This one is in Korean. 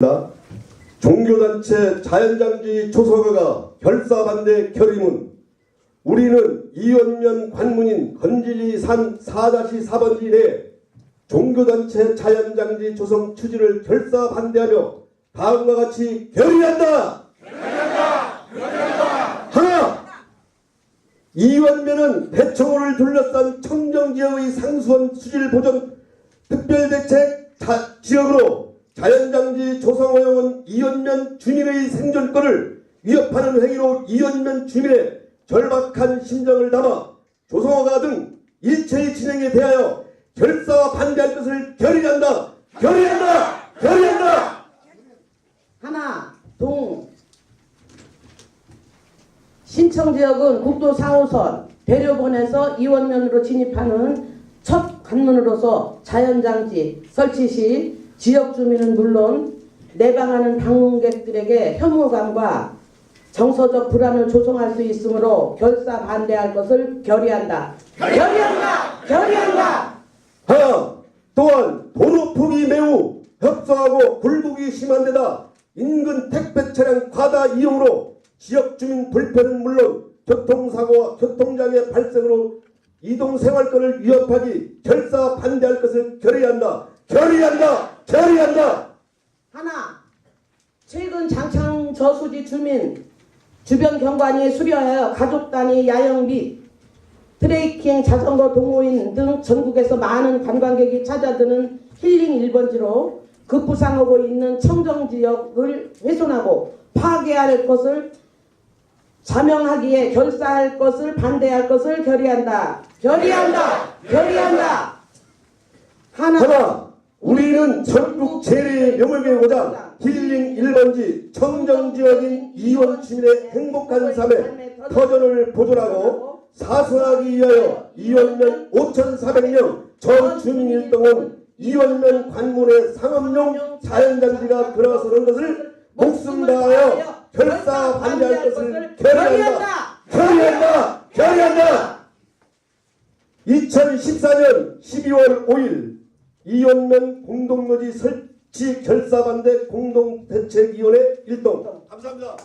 나 종교단체 자연장지 조성화가 결사반대 결의문. 우리는 이원면 관문인 건질리 산 4-4번지 내 종교단체 자연장지 조성 추진을 결사반대하며 다음과 같이 결의한다. 하나! 이원면은 대청호를 둘러싼 청정지역의 상수원 수질 보존 특별대책 자- 지역으로 자연장지 조성 허용은 이연면 주민의 생존권을 위협하는 행위로 이연면 주민의 절박한 심정을 담아 조성허가 등 일체의 진행에 대하여 결사와 반대할 것을 결의한다. 결의한다. 결의한다. 하나, 동. 신청 지역은 국도 4호선 배려본에서 이원면으로 진입하는 첫 관문으로서 자연장지 설치 시 지역 주민은 물론 내방하는 방문객들에게 혐오감과 정서적 불안을 조성할 수 있으므로 결사 반대할 것을 결의한다. 결의한다. 결의한다. 하나, 또한 도로 폭이 매우 협소하고 굴곡이 심한 데다 인근 택배 차량 과다 이용으로 지역 주민 불편은 물론 교통사고와 교통장애 발생으로 이동 생활권을 위협하기 결사 반대할 것을 결의한다. 결의한다. 결의한다. 하나, 최근 장창 저수지 주민 주변 경관이 수려하여 가족 단위 야영 및 트레이킹 자전거 동호인 등 전국에서 많은 관광객이 찾아드는 힐링 1번지로 급부상하고 있는 청정 지역을 훼손하고 파괴할 것을 자명하기에 결사할 것을 반대할 것을 결의한다. 결의한다. 결의한다. 하나, 하나, 우리는 전국 제일의 명예의 고장 힐링 1번지 청정지역인 이원 주민의 행복한 삶의 터전을 보존하고 사수하기 위하여 이원면 5,400명 전 주민 일동원 이원면 관문의 상업용 자연장지가 들어서는 것을 목숨 다하여 결사 반대할 것을 결의한다. 결의한다. 결의한다. 2014년 12월 5일 이원면 공동묘지 설치 결사 반대 공동대책위원회 일동 감사합니다.